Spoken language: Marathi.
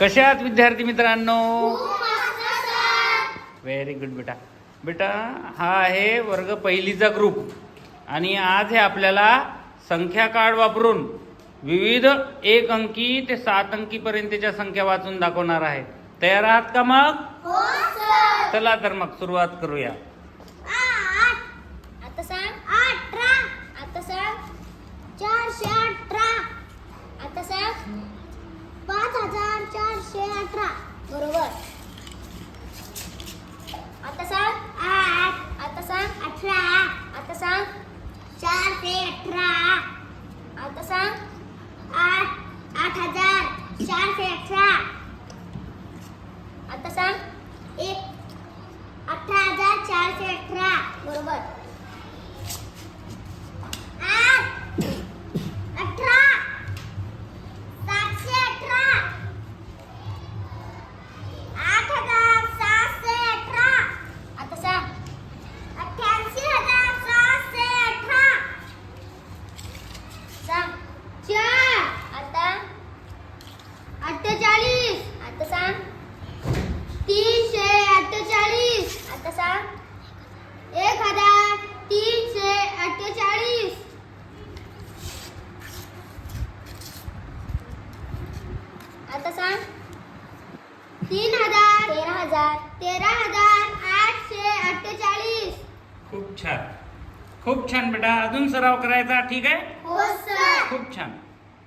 कसे आहात विद्यार्थी मित्रांनो? व्हेरी गुड बेटा. बेटा हा आहे वर्ग पहिलीचा ग्रुप आणि आज हे आपल्याला संख्या कार्ड वापरून विविध एक अंकी ते सात अंकी पर्यंतच्या संख्या वाचून दाखवणार आहे. तयार आहात का मग? चला तर मग सुरुवात करूया. आता सांग. अठरा. आता सांग. चारशे अठरा आता सांग पाच हजार चारशे अठरा बरोबर आता सांग आठ आता सांग अठरा आता सांग ते अठरा. आता सांग. आठ आठ हजार चारशे अठरा. आता सांग. एक अठरा हजार चारशे अठरा. बरोबर. चार. आता अठ्ठेचाळीस. आता सांग. तीनशे अठ्ठेचाळीस. आता सांग. एक हजार तीनशे अठ्ठेचाळीस. आता सांग. तीन हजार. तेरा हजार. तेरा हजार आठशे अठ्ठेचाळीस. खूप छान. खूप छान बेटा. अजून सराव करायचा. ठीक आहे? खूप छान.